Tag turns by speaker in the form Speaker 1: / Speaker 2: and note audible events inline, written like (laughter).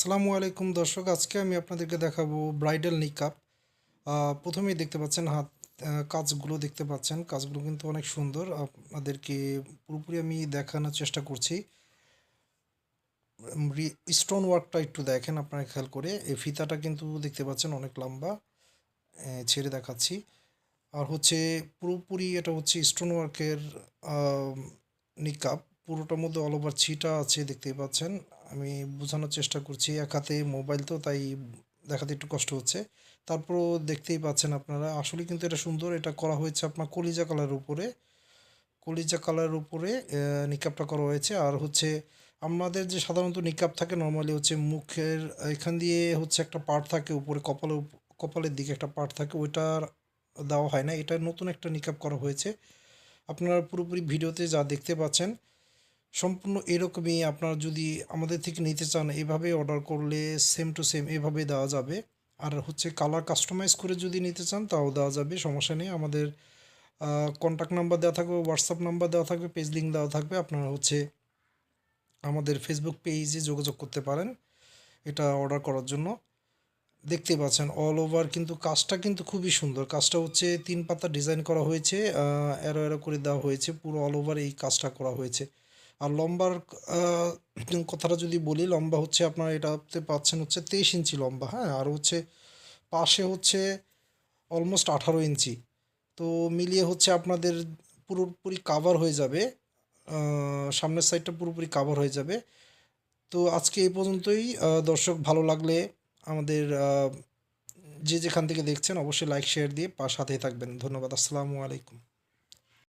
Speaker 1: আসসালামু আলাইকুম দর্শক, আজকে আমি আপনাদেরকে দেখাবো ব্রাইডাল নিকাপ। প্রথমেই দেখতে পাচ্ছেন হাত কাজগুলো দেখতে পাচ্ছেন। কাজগুলো কিন্তু অনেক সুন্দর। আপনাদেরকে পুরোপুরি আমি দেখানোর চেষ্টা করছি। স্টোন ওয়ার্কটা একটু দেখেন আপনারা খেয়াল করে। এই ফিতাটা কিন্তু দেখতে পাচ্ছেন অনেক লম্বা। ছেড়ে দেখাচ্ছি। আর হচ্ছে পুরোপুরি এটা হচ্ছে স্টোন ওয়ার্কের নিকাপ। পুরোটার মধ্যে অল ওভার ছিটা আছে দেখতেই পাচ্ছেন। আমি বোঝানোর চেষ্টা করছি এক হাতে মোবাইল তো তাই দেখাতে একটু কষ্ট হচ্ছে। তারপরও দেখতেই পাচ্ছেন আপনারা আসলে কিন্তু এটা সুন্দর এটা করা হয়েছে আপনার কলিজা কালারের উপরে। কলিজা কালারের উপরে আহ, নিকাবটা করা হয়েছে। আর হচ্ছে আমাদের যে সাধারণত নিকাব থাকে নর্মালি হচ্ছে মুখের এখান দিয়ে হচ্ছে একটা পার্ট থাকে উপরে কপালের কপালের দিকে একটা পার্ট থাকে ওইটার দেওয়া হয় না। এটা নতুন একটা নিকাব করা হয়েছে। আপনারা পুরোপুরি ভিডিওতে যা দেখতে পাচ্ছেন সম্পূর্ণ এরকমই আপনারা যদি আমাদের থেকে নিতে চান, এভাবে অর্ডার করলে সেম টু সেম এভাবে দেওয়া যাবে। আর হচ্ছে কালার কাস্টমাইজ করে যদি নিতে চান, তাও দেওয়া যাবে, সমস্যা নেই। আমাদের কন্ট্যাক্ট নাম্বার দেওয়া থাকবে হোয়াটসঅ্যাপ নাম্বার দেওয়া থাকবে পেজ লিঙ্ক দেওয়া থাকবে। আপনারা হচ্ছে আমাদের ফেসবুক পেজে যোগাযোগ করতে পারেন এটা অর্ডার করার জন্য। দেখতে পাচ্ছেন অল ওভার কিন্তু কাজটা কিন্তু খুবই সুন্দর। কাজটা হচ্ছে তিন পাতা ডিজাইন করা হয়েছে এরো এরো করে দেওয়া হয়েছে, পুরো অল ওভার এই কাজটা করা হয়েছে। আর লম্বার (clears throat) কথাটা যদি বলি, লম্বা হচ্ছে আপনার এটাতে পাচ্ছেন হচ্ছে তেইশ ইঞ্চি লম্বা হ্যাঁ? আর হচ্ছে পাশে হচ্ছে অলমোস্ট আঠারো ইঞ্চি। তো মিলিয়ে হচ্ছে আপনাদের পুরোপুরি কাভার হয়ে যাবে সামনের সাইডটা পুরোপুরি কাভার হয়ে যাবে। তো আজকে এই পর্যন্তই দর্শক ভালো লাগলে আমাদের যে যেখান থেকে দেখছেন অবশ্যই লাইক শেয়ার দিয়ে পা সাথেই থাকবেন। ধন্যবাদ, আসসালামু আলাইকুম।